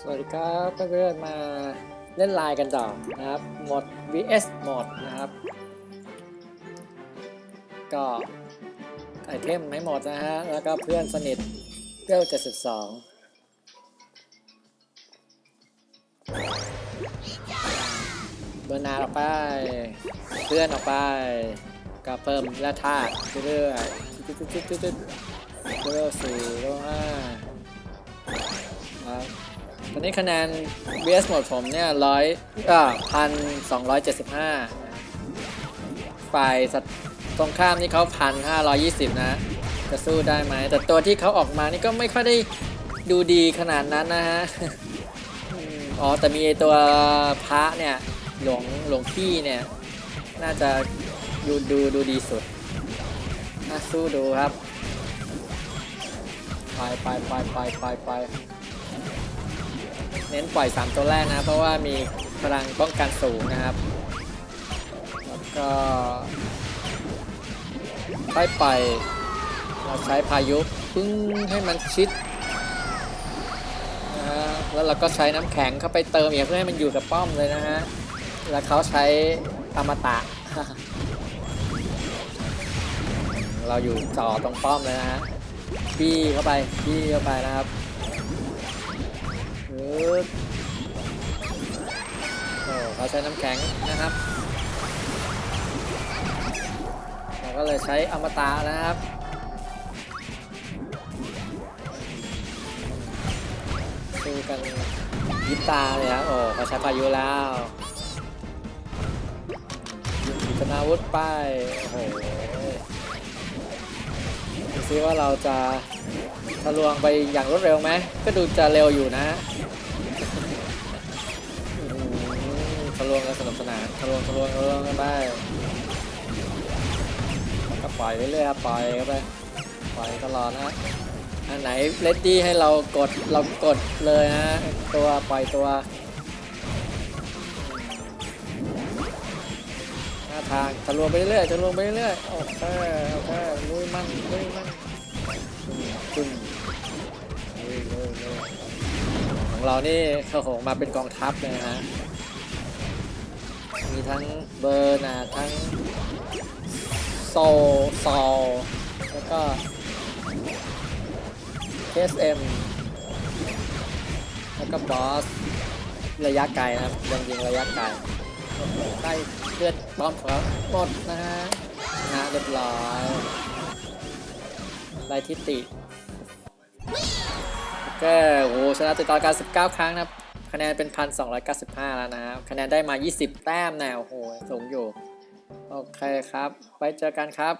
สวัสดีครับเพื่อนๆมาเล่นไลน์กันต่อนะครับหมด vs หมดนะครับ ก็ไอเทมไม่หมดนะฮะ แล้วก็เพื่อนสนิทเวล72เบอร์นาออกไป เพื่อนออกไปก็เพิ่มและธาตุเรื่อยๆจุดๆๆๆเวลสี่เวลห้าครับ ตอนนี้คะแนน VS หมดผมเนี่ยร้อยอ่าพันสองร้อยเจ็ดสิบห้าฝ่ายสัตตรงข้ามนี่เขาพันห้าร้อยยี่สิบนะ จะสู้ได้ไหม แต่ตัวที่เขาออกมานี่ก็ไม่ค่อยได้ดูดีขนาดนั้นนะฮะ อ๋อ แต่มีตัวพระเนี่ย หลวงหลวงพี่เนี่ย น่าจะดูดูดูดีสุดน่าสู้ดูครับ ไปไปไปไปไปไป เน้นปล่อย 3 ตัวแรกนะเพราะว่ามีพลังป้องกันสูงนะครับ แล้วก็ค่อยปล่อยเราใช้พายุปึ้งให้มันชิดนะแล้วเราก็ใช้น้ำแข็งเข้าไปเติมอีกเพื่อให้มันอยู่กับป้อมเลยนะฮะแล้วเขาใช้อมตะ เราอยู่จ่อตรงป้อมเลยนะฮะบี้เข้าไปบี้เข้าไปนะครับ ใช้น้ำแข็งนะครับเราก็เลยใช้อมตะนะครับสู้กันยิบตาเลยครับโอ้เขาใช้พายุแล้วยิงขีปนาวุธไปโอ้โหดูซิว่าเราจะทะลวงไปอย่างรวดเร็วไหมก็ดูจะเร็วอยู่นะ ทะลวงกันสนุกสนานทะลวงทะลวงทะลวงกันไปแล้วก็ปล่อยเรื่อยๆครับปล่อยเข้าไปปล่อยตลอดนะอันไหนเลดดี้ให้เรากดเรากดเลยฮะตัวปล่อยตัวหน้าทางทะลวงไปเรื่อยๆทะลวงไปเรื่อยๆโอเคโอเคลุยมั่นลุยมันปึ้งลุยลุยลุยของเรานี่โอ้โหมาเป็นกองทัพเลยนะฮะ ทั้งเบอร์นาทั้งโซโซแล้วก็ KSM แล้วก็บอสระยะไกลนะครับยังยิงระยะไกลใกล้เลือดบอมของเราหมดนะฮะนะเรียบร้อยได้ทิติก็โอ้โหชนะติดต่อกัน19 ครั้งนะครับ คะแนนเป็น1,295แล้วนะครับ คะแนนได้มา20แต้มแนวโอ้โหสูงอยู่ โอเคครับ ไว้เจอกันครับ